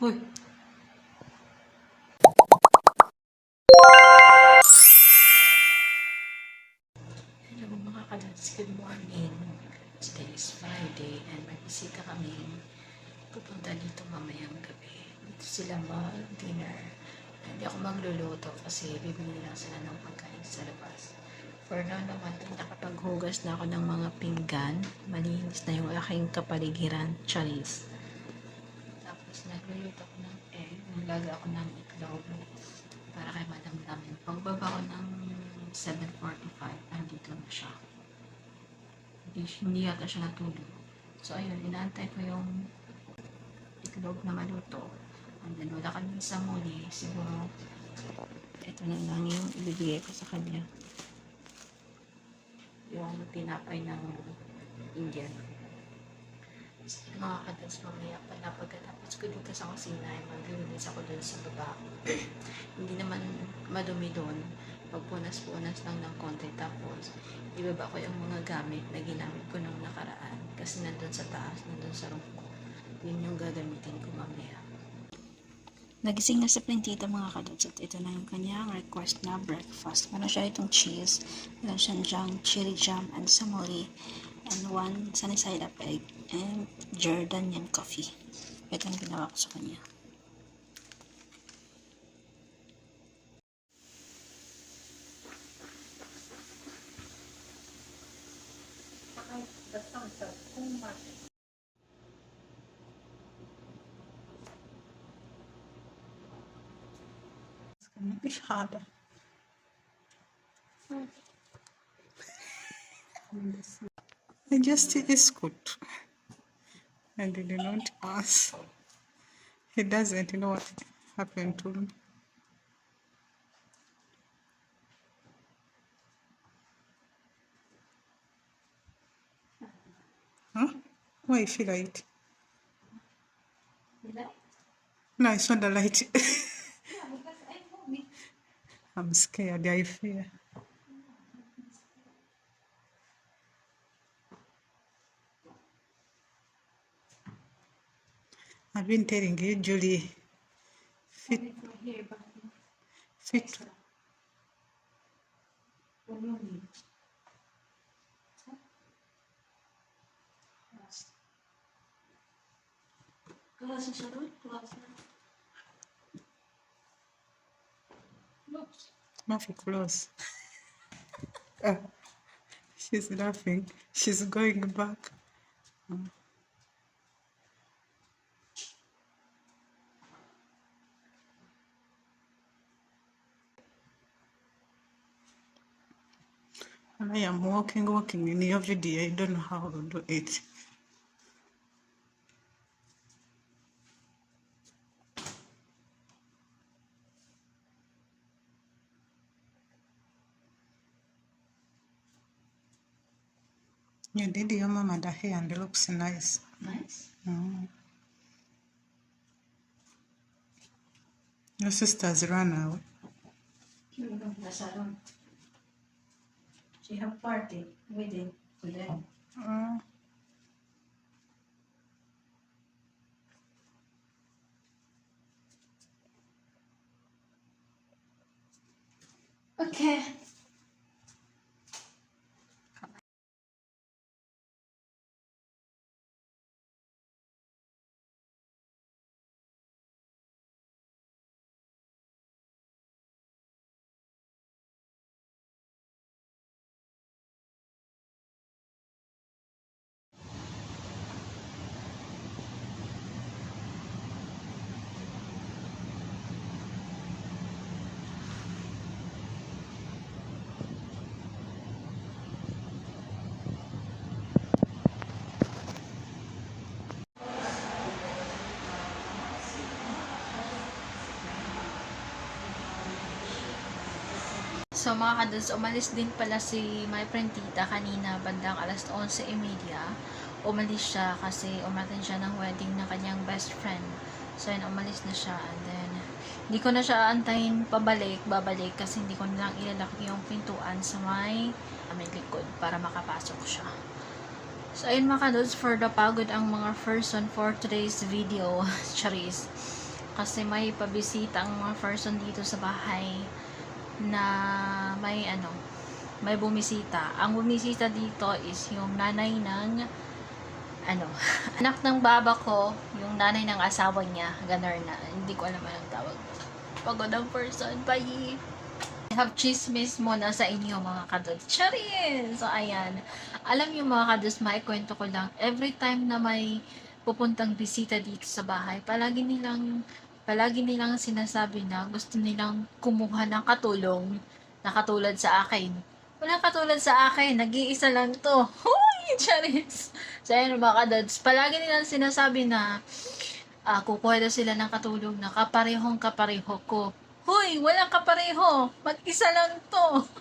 Uy. Hello mga kadads, good morning. Today is Friday and may bisita kami pupunta dito mamayang gabi. Dito sila mag-dinner. Hindi ako magluluto kasi bibili lang sila ng pagkain sa labas. For now naman, nakapaghugas na ako ng mga pinggan. Malinis na yung aking kapaligiran. Charis. Nagluluto ko ng egg. Naglaga ako ng itlog para kay Madam Lamin. Pagbaba ko ng 7.45, andito na siya. Hindi, hindi yata siya natulog. So ayun, inaantay ko yung itlog na maluto. And then wala kami sa muli. Siguro, ito na lang yung ibibigay ko sa kanya. Yung tinapay ng Indian. So, mga kadals mamaya pala pagkatapos ko dito sa kusina ay maglilinis ako dun sa baba. Hindi naman madumi doon. Magpunas-punas lang ng konti. Tapos, ibaba ko yung mga gamit na ginamit ko nung nakaraan. Kasi nandun sa taas, nandun sa room ko. Yun yung gagamitin ko mamaya. Nagising na sa plintita mga kadots at ito na yung kanyang request na breakfast. Meron siya itong cheese, meron siyang jam, cherry jam, and samoli, and one sunny side up egg, and Jordanian coffee. Ito ang ginawa ko sa kanya. Kann nicht schade. I just is good. I did not ask. He doesn't you know what happened to me. Huh? Why you feel light? No, it's not the light. I'm scared. I fear. I've been telling you, Julie. Fit. Fit. Глаза шаруют, close. uh, she's laughing. She's going back. And I am walking, walking in your video. I don't know how to do it. You did your mama the hair and it looks nice. Nice. Mm. Your sisters run out. Nasa room. She have party waiting today. Uh, Okay. So mga kados, umalis din pala si my friend tita kanina bandang alas 11.30. Umalis siya kasi umatin siya ng wedding ng kanyang best friend. So yun, umalis na siya. And then, hindi ko na siya antayin pabalik, babalik kasi hindi ko na lang yung pintuan sa may, may likod para makapasok siya. So ayun mga kados, for the pagod ang mga person for today's video, Charis. kasi may pabisita ang mga person dito sa bahay na may ano, may bumisita. Ang bumisita dito is yung nanay ng ano, anak ng baba ko, yung nanay ng asawa niya, ganar na. Hindi ko alam anong tawag. Pagod ang person. Bye! I have chismis muna sa inyo mga kados. Charin! So, ayan. Alam niyo mga kados, maikwento ko lang. Every time na may pupuntang bisita dito sa bahay, palagi nilang palagi nilang sinasabi na gusto nilang kumuha ng katulong na katulad sa akin. Wala katulad sa akin, nag-iisa lang to. Huy! Charis! So, ayan mga kadods, palagi nilang sinasabi na ah, kukuha daw sila ng katulong na kaparehong kapareho ko. Hoy, walang kapareho. Mag-isa lang to.